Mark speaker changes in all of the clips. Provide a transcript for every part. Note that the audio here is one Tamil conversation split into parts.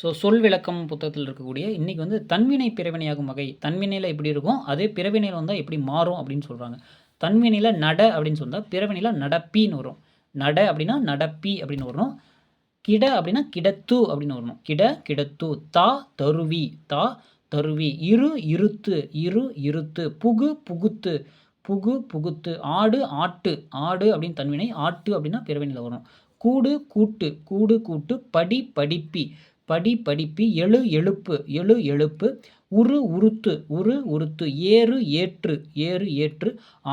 Speaker 1: ஸோ சொல் விளக்கம் புத்தகத்தில் இருக்கக்கூடிய இன்றைக்கி வந்து தன்வினை பிறவினையாகும் வகை. தன்வினையில் எப்படி இருக்கும்? அதே பிறவினையில் வந்தால் எப்படி மாறும் அப்படின்னு சொல்கிறாங்க தன்வினையில் நட அப்படின்னு சொன்னால் பிறவினையில் நடப்பின்னு வரும். நட அப்படின்னா நடப்பி அப்படின்னு வரும் கிட அப்படின்னா கிடத்து அப்படின்னு வரணும். கிட கிடத்து தா தருவி. தா தருவி. இரு இருத்து. இரு இருத்து. புகு புகுத்து. புகு புகுத்து. ஆடு ஆட்டு. ஆடு அப்படின்னு தன்வினை ஆட்டு அப்படின்னா பிறவினில் வரும் கூடு கூட்டு. கூடு கூட்டு. படி படிப்பி. படி படிப்பி எழு எழுப்பு எழு எழுப்பு உரு உருத்து உரு உருத்து ஏறு ஏற்று ஏறு ஏற்று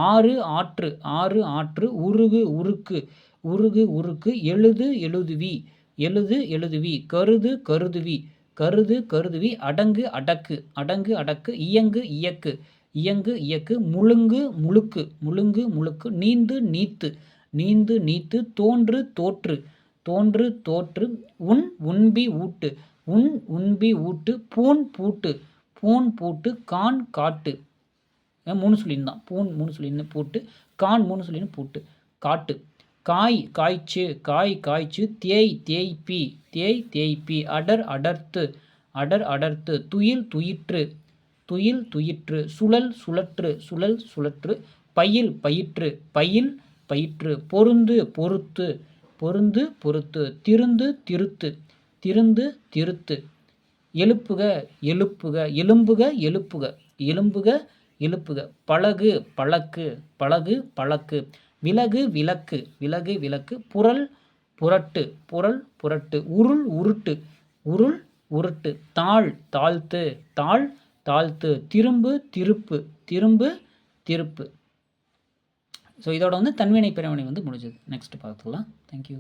Speaker 1: ஆறு ஆற்று ஆறு ஆற்று உருகு உருக்கு உருகு உருக்கு எழுது எழுதுவி எழுது எழுதுவி கருது கருதுவி கருது கருதுவி அடங்கு அடக்கு அடங்கு அடக்கு இயங்கு இயக்கு இயங்கு இயக்கு முழுங்கு முழுக்கு முழுங்கு முழுக்கு நீந்து நீத்து நீந்து நீத்து தோன்று தோற்று தோன்று தோற்று உன் உண்பி ஊட்டு உன் உண்பி ஊட்டு பூன் பூட்டு பூன் பூட்டு கான் காட்டு. மூணு சொல்லியிருந்தான் பூன் மூணு சொல்லியிருந்து பூட்டு கான் மூணு சொல்லின்னு பூட்டு காட்டு. காய் காய்ச்சு காய் காய்ச்சு தேய் தேய்ப்பி தேய் தேய்ப்பி அடர் அடர்த்து அடர் அடர்த்து துயில் துயிற்று துயில் துயிற்று சுழல் சுழற்று சுழல் சுழற்று பயில் பயிற்று பயில் பயிற்று பொருந்து பொறுத்து பொருந்து பொறுத்து. திருந்து திருத்து. திருந்து திருத்து. எழுப்புக எழுப்புக. எலும்புக எழுப்புக. எலும்புக எழுப்புக. பழகு பழக்கு. பழகு பழக்கு. விலகு விளக்கு. விலகு விளக்கு. புரள் புரட்டு. புரள் புரட்டு. உருள் உருட்டு. உருள் உருட்டு. தாழ் தாழ்த்து. தாழ் தாழ்த்து. திரும்பு திருப்பு. திரும்பு திருப்பு. ஸோ இதோட வந்து தன்வினை பிறவினை வந்து முடிஞ்சது. நெக்ஸ்ட் பார்த்துக்கலாம். தேங்க்யூ